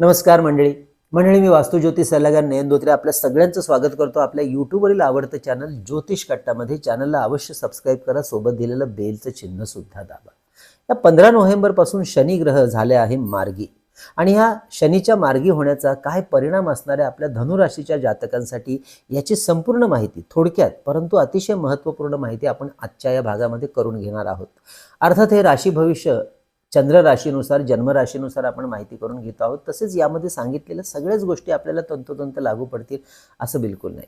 नमस्कार मंडळी. मंडळी मी वास्तुज्योतिष सल्लागार नयन धोत्रे आपल्या सगळ्यांचं स्वागत करतो. आपल्या यूट्यूबवरील आवडतं चॅनल ज्योतिष कट्टामध्ये. चॅनलला अवश्य सबस्क्राईब करा. सोबत दिलेलं बेलचं चिन्ह सुद्धा दाबा. या पंधरा नोव्हेंबरपासून शनी ग्रह झाले आहे मार्गी. आणि ह्या शनीच्या मार्गी होण्याचा काय परिणाम असणाऱ्या आपल्या धनुराशीच्या जातकांसाठी याची संपूर्ण माहिती थोडक्यात परंतु अतिशय महत्त्वपूर्ण माहिती आपण आजच्या या भागामध्ये करून घेणार आहोत. अर्थात हे राशी भविष्य चंद्र राशीनुसार जन्मराशीनुसार आपण माहिती करून घेत आहोत. तसेच यामध्ये सांगितलेल्या सगळ्याच गोष्टी आपल्याला तंतोतंत लागू पडतील असं बिलकुल नाही.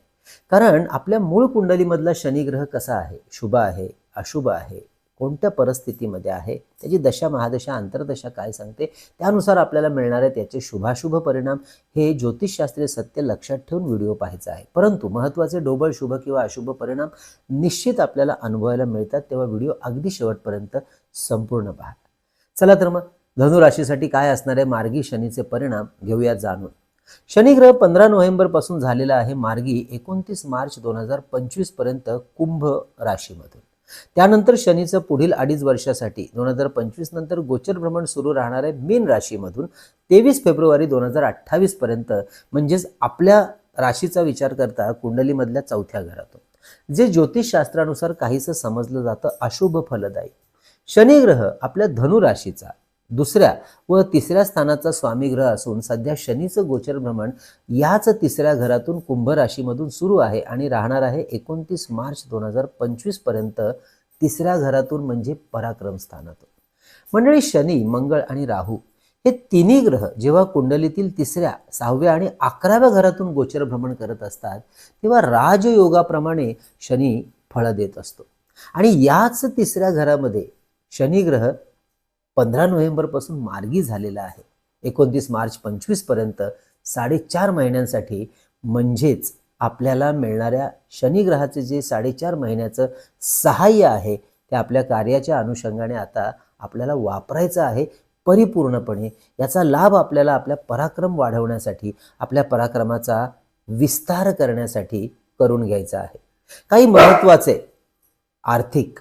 कारण आपल्या मूळ कुंडलीमधला शनिग्रह कसा आहे? शुभ आहे अशुभ आहे कोणत्या परिस्थितीमध्ये आहे? त्याची दशा महादशा अंतर्दशा काय सांगते? त्यानुसार आपल्याला मिळणार त्याचे शुभाशुभ परिणाम. हे ज्योतिषशास्त्रीय सत्य लक्षात ठेवून व्हिडिओ पाहायचा आहे. परंतु महत्त्वाचे डोबळ शुभ किंवा अशुभ परिणाम निश्चित आपल्याला अनुभवायला मिळतात. तेव्हा व्हिडिओ अगदी शेवटपर्यंत संपूर्ण पहा. चला तर मग धनुराशीसाठी काय असणार आहे मार्गी शनीचे परिणाम घेऊया जाणून. शनिग्रह पंधरा नोव्हेंबरपासून झालेला आहे मार्गी एकोणतीस मार्च दोन हजार पंचवीसपर्यंत कुंभ राशीमधून. त्यानंतर शनीचं पुढील अडीच वर्षासाठी दोन हजार पंचवीस नंतर गोचर भ्रमण सुरू राहणार आहे मीन राशीमधून तेवीस फेब्रुवारी दोन हजार अठ्ठावीस पर्यंत म्हणजेच आपल्या राशीचा विचार करता कुंडलीमधल्या चौथ्या घरातून. जे ज्योतिषशास्त्रानुसार काहीसं समजलं जातं अशुभ फलदायी. शनिग्रह आपल्या धनुराशीचा दुसऱ्या व तिसऱ्या स्थानाचा स्वामी ग्रह असून सध्या शनीचं गोचर भ्रमण याच तिसऱ्या घरातून कुंभ राशीमधून सुरू आहे आणि राहणार आहे एकोणतीस मार्च दोन हजार पंचवीसपर्यंत तिसऱ्या घरातून म्हणजे पराक्रम स्थानातून. मंडळी शनी मंगळ आणि राहू हे तिन्ही ग्रह जेव्हा कुंडलीतील तिसऱ्या सहाव्या आणि अकराव्या घरातून गोचर भ्रमण करत असतात तेव्हा राजयोगाप्रमाणे शनी फळं देत असतो. आणि याच तिसऱ्या घरामध्ये शनिग्रह पंधरा नोव्हेंबरपासून मार्गी झालेला आहे. एकोणतीस मार्च पंचवीसपर्यंत साडेचार महिन्यांसाठी म्हणजेच आपल्याला मिळणाऱ्या शनिग्रहाचे जे साडेचार महिन्याचं सहाय्य आहे ते आपल्या कार्याच्या अनुषंगाने आता आपल्याला वापरायचं आहे परिपूर्णपणे. याचा लाभ आपल्याला आपल्या पराक्रम वाढवण्यासाठी आपल्या पराक्रमाचा विस्तार करण्यासाठी करून घ्यायचा आहे. काही महत्त्वाचे आर्थिक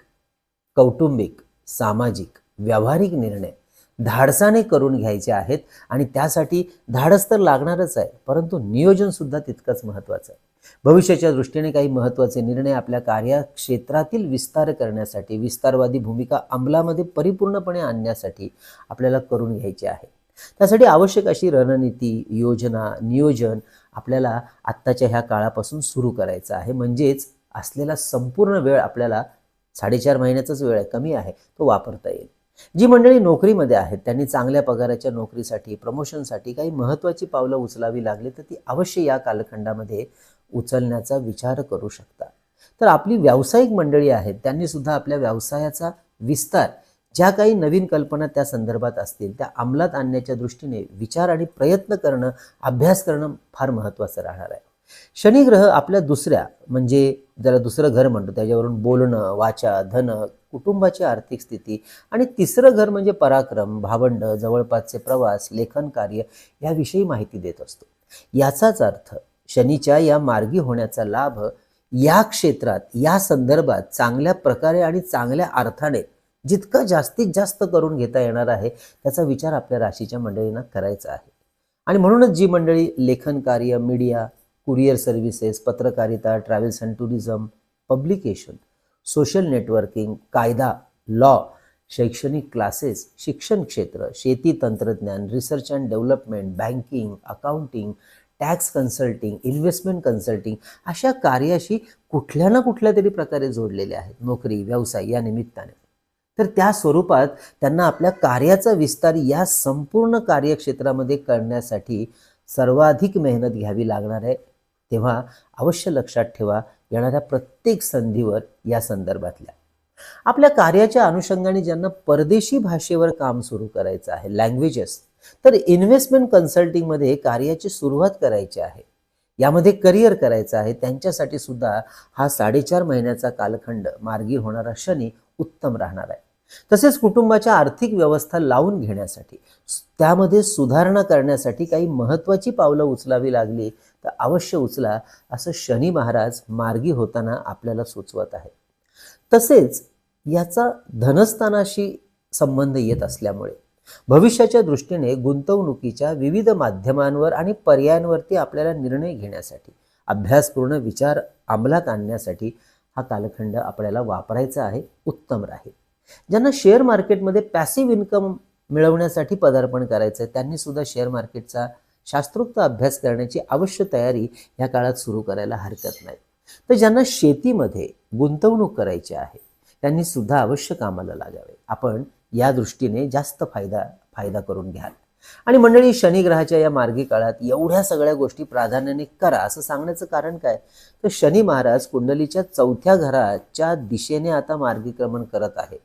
कौटुंबिक सामाजिक व्यावहारिक निर्णय धाडसाने करून घ्यायचे आहेत आणि त्यासाठी धाडस तर लागणारच आहे परंतु नियोजन सुद्धा तितकंच महत्त्वाचं आहे. भविष्याच्या दृष्टीने काही महत्त्वाचे निर्णय आपल्या कार्यक्षेत्रातील विस्तार करण्यासाठी विस्तारवादी भूमिका अंमलामध्ये परिपूर्णपणे आणण्यासाठी आपल्याला करून घ्यायचे आहे. त्यासाठी आवश्यक अशी रणनीती योजना नियोजन आपल्याला आत्ताच्या ह्या काळापासून सुरू करायचं आहे. म्हणजेच असलेला संपूर्ण वेळ आपल्याला साडेचार महिन्याचाच वेळ आहे कमी आहे तो वापरता येईल. जी मंडळी नोकरीमध्ये आहेत त्यांनी चांगल्या पगाराच्या नोकरीसाठी प्रमोशनसाठी काही महत्त्वाची पावलं उचलावी लागली तर ती अवश्य या कालखंडामध्ये उचलण्याचा विचार करू शकता. तर आपली व्यावसायिक मंडळी आहेत त्यांनी सुद्धा आपल्या व्यवसायाचा विस्तार ज्या काही नवीन कल्पना त्या संदर्भात असतील त्या अंमलात आणण्याच्या दृष्टीने विचार आणि प्रयत्न करणं अभ्यास करणं फार महत्त्वाचं राहणार आहे. शनिग्रह आपल्या दुसऱ्या म्हणजे ज्याला दुसरं घर म्हणतो त्याच्यावरून बोलणं वाचा धन कुटुंबाची आर्थिक स्थिती आणि तिसरं घर म्हणजे पराक्रम भावंड जवळपासचे प्रवास लेखन कार्य याविषयी माहिती देत असतो. याचाच अर्थ शनीच्या या मार्गी होण्याचा लाभ या क्षेत्रात या संदर्भात चांगल्या प्रकारे आणि चांगल्या अर्थाने जितकं जास्तीत जास्त करून घेता येणार आहे त्याचा विचार आपल्या राशीच्या मंडळींना करायचा आहे. आणि म्हणूनच जी मंडळी लेखन कार्य मीडिया कुरिअर सर्व्हिसेस पत्रकारिता travels and tourism publication social networking कायदा लॉ शैक्षणिक क्लासेस शिक्षण क्षेत्र शेती तंत्रज्ञान research and development banking accounting tax consulting investment consulting अशा कार्याशी कुठल्या ना कुठल्या तरी प्रकारे जोडलेले आहेत. नोकरी व्यवसाय या निमित्ताने. तर त्या स्वरूपात त्यांना आपल्या कार्याचा विस्तार या संपूर्ण कार्यक्षेत्रामध्ये करण्यासाठी सर्वाधिक मेहनत घ्यावी लागणार आहे. तेव्हा अवश्य लक्षात ठेवा येणाऱ्या प्रत्येक संधीवर या संदर्भातल्या. आपल्या कार्याच्या अनुषंगाने ज्यांना परदेशी भाषेवर काम सुरू करायचं आहे लँग्वेजेस तर इन्व्हेस्टमेंट कन्सल्टिंगमध्ये कार्याची सुरुवात करायची आहे. यामध्ये करिअर करायचं आहे त्यांच्यासाठी सुद्धा हा साडेचार महिन्याचा कालखंड मार्गी होणारा शनी उत्तम राहणार आहे. तसेच कुटुंबाच्या आर्थिक व्यवस्था लावून घेण्यासाठी त्यामध्ये सुधारणा करण्यासाठी काही महत्त्वाची पावलं उचलावी लागली तर अवश्य उचला असं शनी महाराज मार्गी होताना आपल्याला सुचवत आहे तसेच याचा धनस्थानाशी संबंध येत असल्यामुळे भविष्याच्या दृष्टीने गुंतवणुकीच्या विविध माध्यमांवर आणि पर्यायांवरती आपल्याला निर्णय घेण्यासाठी अभ्यासपूर्ण विचार अंमलात आणण्यासाठी हा कालखंड आपल्याला वापरायचा आहे उत्तम राहील. ज्यांना शेअर मार्केटमध्ये पॅसिव्ह इन्कम मिळवण्यासाठी पदार्पण करायचं आहे त्यांनी सुद्धा शेअर मार्केटचा शास्त्रोक्त अभ्यास करण्याची अवश्य तयारी ह्या काळात सुरू करायला हरकत नाही. तर ज्यांना शेतीमध्ये गुंतवणूक करायची आहे त्यांनी सुद्धा अवश्य कामाला लागावे. आपण या दृष्टीने जास्त फायदा फायदा करून घ्याल. आणि मंडळी शनिग्रहाच्या या मार्गी काळात एवढ्या सगळ्या गोष्टी प्राधान्याने करा असं सांगण्याचं कारण काय? तर शनी महाराज कुंडलीच्या चौथ्या घराच्या दिशेने आता मार्गीक्रमण करत आहे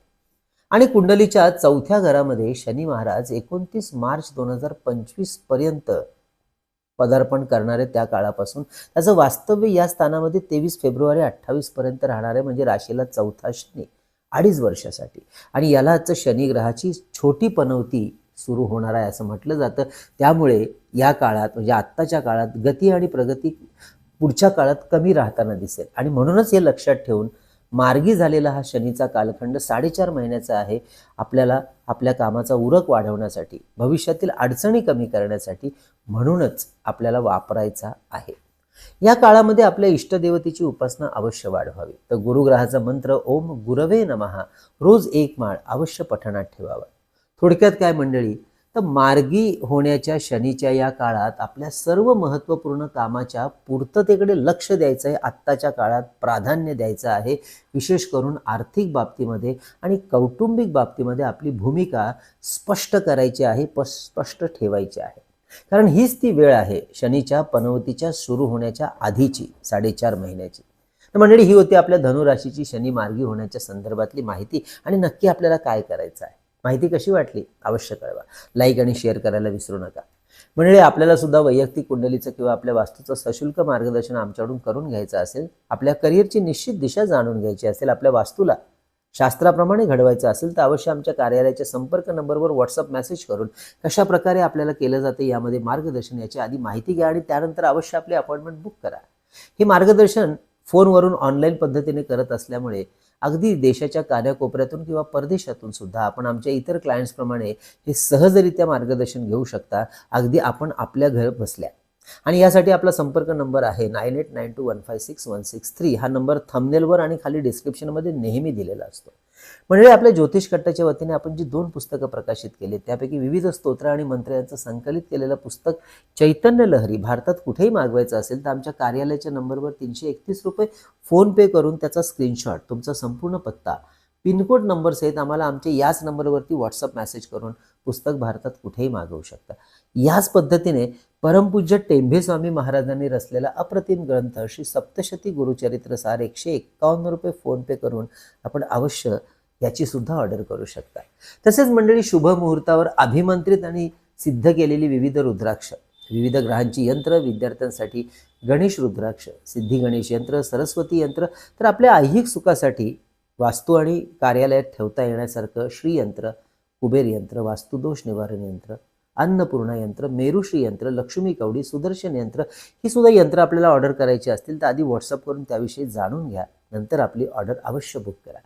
आणि कुंडलीच्या चौथ्या घरामध्ये शनी महाराज एकोणतीस मार्च दोन हजार पंचवीसपर्यंत पदार्पण करणारे त्या काळापासून. त्याचं वास्तव्य या स्थानामध्ये तेवीस फेब्रुवारी अठ्ठावीस पर्यंत राहणार आहे म्हणजे राशीला चौथा शनी अडीच वर्षासाठी. आणि यालाच शनी ग्रहाची छोटी पनवती सुरू होणार आहे असं म्हटलं जातं. त्यामुळे या काळात म्हणजे आत्ताच्या काळात गती आणि प्रगती पुढच्या काळात कमी राहताना दिसेल. आणि म्हणूनच हे लक्षात ठेवून मार्गी झालेला हा शनीचा कालखंड साडेचार महिन्याचा आहे आपल्याला आपल्या कामाचा उरक वाढवण्यासाठी भविष्यातील अडचणी कमी करण्यासाठी म्हणूनच आपल्याला वापरायचा आहे. या काळामध्ये आपल्या इष्टदेवतेची उपासना अवश्य वाढवावी. तर गुरुग्रहाचा मंत्र ओम गुरवे नमहा रोज एक माळ अवश्य पठणात ठेवावा. थोडक्यात काय मंडळी तर मार्गी होण्याच्या शनीच्या या काळात आपल्या सर्व महत्त्वपूर्ण कामाच्या पूर्ततेकडे लक्ष द्यायचं आहे. आत्ताच्या काळात प्राधान्य द्यायचं आहे. विशेष करून आर्थिक बाबतीमध्ये आणि कौटुंबिक बाबतीमध्ये आपली भूमिका स्पष्ट करायची आहे प स्पष्ट ठेवायची आहे. कारण हीच ती वेळ आहे शनीच्या पनवतीच्या सुरू होण्याच्या आधीची साडेचार महिन्याची. तर मंडळी ही होती आपल्या धनुराशीची शनी मार्गी होण्याच्या संदर्भातली माहिती आणि नक्की आपल्याला काय करायचं आहे? माहिती कशी वाटली? अवश्य कळवा. लाईक आणि शेअर करायला विसरू नका. म्हणजे आपल्याला सुद्धा वैयक्तिक कुंडलीचं किंवा आपल्या वास्तूचं सशुल्क मार्गदर्शन आमच्याकडून करून घ्यायचं असेल आपल्या करिअरची निश्चित दिशा जाणून घ्यायची असेल आपल्या वास्तूला शास्त्राप्रमाणे घडवायचं असेल तर अवश्य आमच्या कार्यालयाच्या संपर्क नंबरवर व्हॉट्सअप मेसेज करून कशा प्रकारे आपल्याला केलं जातं यामध्ये मार्गदर्शन याची आधी माहिती घ्या आणि त्यानंतर अवश्य आपली अपॉइंटमेंट बुक करा. हे मार्गदर्शन फोनवरून ऑनलाईन पद्धतीने करत असल्यामुळे अगदी देशाच्या कान्याकोपऱ्यातून किंवा परदेशातून सुद्धा आपण आमच्या इतर क्लायंट्सप्रमाणे हे सहजरित्या मार्गदर्शन घेऊ शकता. अगदी आपण आपल्या घर बसल्या. आणि यासाठी आपला संपर्क नंबर आहे nine eight nine two one five six one six three. हा नंबर थंबनेलवर आणि खाली डिस्क्रिप्शनमध्ये नेहमी दिलेला असतो. म्हणजे आपल्या ज्योतिष कट्टाच्या वतीने आपण जी दोन पुस्तकं प्रकाशित केली त्यापैकी विविध स्तोत्र आणि मंत्र यांचं संकलित केलेलं पुस्तक चैतन्य लहरी भारतात कुठेही मागवायचं असेल तर आमच्या कार्यालयाच्या नंबरवर तीनशे एकतीस रुपये फोनपे करून त्याचा स्क्रीनशॉट तुमचा संपूर्ण पत्ता पिनकोड नंबरसहित आम्हाला आमच्या याच नंबरवरती व्हॉट्सअप मेसेज करून पुस्तक भारतात कुठेही मागवू शकता. याच पद्धतीने परमपूज्य टेंभेस्वामी महाराजांनी रचलेला अप्रतिम ग्रंथ श्री सप्तशती गुरुचरित्र सार एकशे एक्कावन्न रुपये फोनपे करून आपण अवश्य याची सुद्धा ऑर्डर करू शकता. तसेच मंडळी शुभ मुहूर्तावर अभिमंत्रित आणि सिद्ध केलेली विविध रुद्राक्ष विविध ग्रहांची यंत्र विद्यार्थ्यांसाठी गणेश रुद्राक्ष सिद्धी गणेश यंत्र सरस्वती यंत्र तर आपल्या ऐहिक सुखासाठी वास्तू आणि कार्यालयात ठेवता येण्यासारखं श्रीयंत्र कुबेर यंत्र वास्तुदोष निवारण यंत्र अन्नपूर्णा यंत्र मेरुश्री यंत्र लक्ष्मी कवडी सुदर्शन यंत्र ही सुद्धा यंत्र आपल्याला ऑर्डर करायची असतील तर आधी व्हॉट्सअप करून त्याविषयी जाणून घ्या. नंतर आपली ऑर्डर अवश्य बुक करा.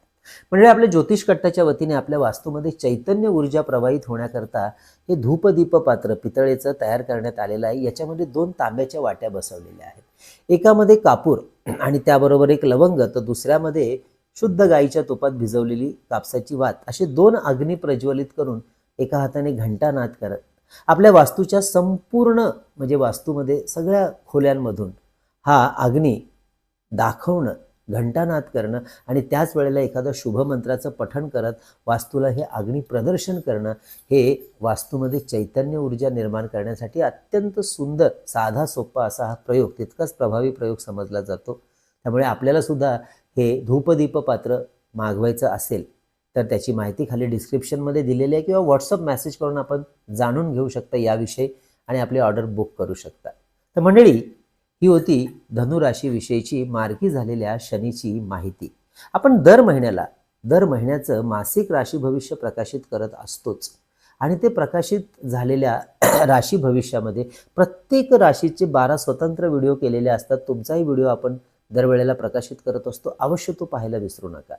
म्हणजे आपल्या ज्योतिष कट्टाच्या वतीने आपल्या वास्तूमध्ये चैतन्य ऊर्जा प्रवाहित होण्याकरता हे धूपदीप पात्र पितळेचं तयार करण्यात आलेलं आहे. याच्यामध्ये दोन तांब्याच्या वाट्या बसवलेल्या आहेत. एकामध्ये कापूर आणि त्याबरोबर एक लवंग तर दुसऱ्यामध्ये शुद्ध गाईच्या तुपात भिजवलेली कापसाची वात असे दोन अग्नी प्रज्वलित करून एका हाताने घंटानाद करत आपल्या वास्तूच्या संपूर्ण म्हणजे वास्तूमध्ये सगळ्या खोल्यांमधून हा अग्नी दाखवणं घंटानाद करणं आणि त्याच वेळेला एखादं शुभ मंत्राचं पठण करत वास्तूला हे अग्नी प्रदर्शन करणं हे वास्तूमध्ये चैतन्य ऊर्जा निर्माण करण्यासाठी अत्यंत सुंदर साधा सोपा असा हा प्रयोग तितकाच प्रभावी प्रयोग समजला जातो. त्यामुळे आपल्याला सुद्धा हे धूपदीप पात्र मागवायचं असेल तर त्याची माहिती खाली डिस्क्रिप्शनमध्ये दिलेली आहे किंवा व्हॉट्सअप मेसेज करून आपण जाणून घेऊ शकता याविषयी आणि आपली ऑर्डर बुक करू शकता. तर मंडळी ही होती धनुराशीविषयीची मार्गी झालेल्या शनीची माहिती. आपण दर महिन्याला दर महिन्याचं मासिक राशी भविष्य प्रकाशित करत असतोच. आणि ते प्रकाशित झालेल्या राशी भविष्यामध्ये प्रत्येक राशीचे बारा स्वतंत्र व्हिडिओ केलेले असतात. तुमचाही व्हिडिओ आपण दरवेळेला प्रकाशित करत असतो. अवश्य तो पाहायला विसरू नका.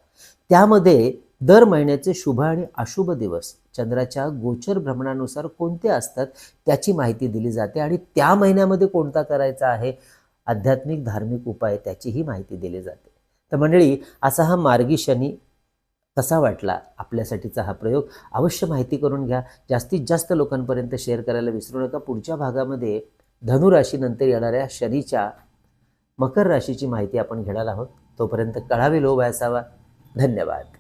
त्यामध्ये दर महिन्याचे शुभ आणि अशुभ दिवस. चंद्राच्या गोचर भ्रमणानुसार कोणते असतात त्याची माहिती दिली जाते आणि त्या महिन्यामध्ये कोणता करायचा आहे? आध्यात्मिक धार्मिक उपाय त्याचीही माहिती दिली जाते. तर मंडळी असा हा मार्गी शनी कसा वाटला? आपल्यासाठीचा हा प्रयोग अवश्य माहिती करून घ्या. जास्तीत जास्त लोकांपर्यंत शेअर करायला विसरू नका. पुढच्या भागामध्ये धनुराशीनंतर येणाऱ्या शनीच्या मकर राशीची माहिती आपण घेणार आहोत. तोपर्यंत कळावे लोभ असावा. धन्यवाद.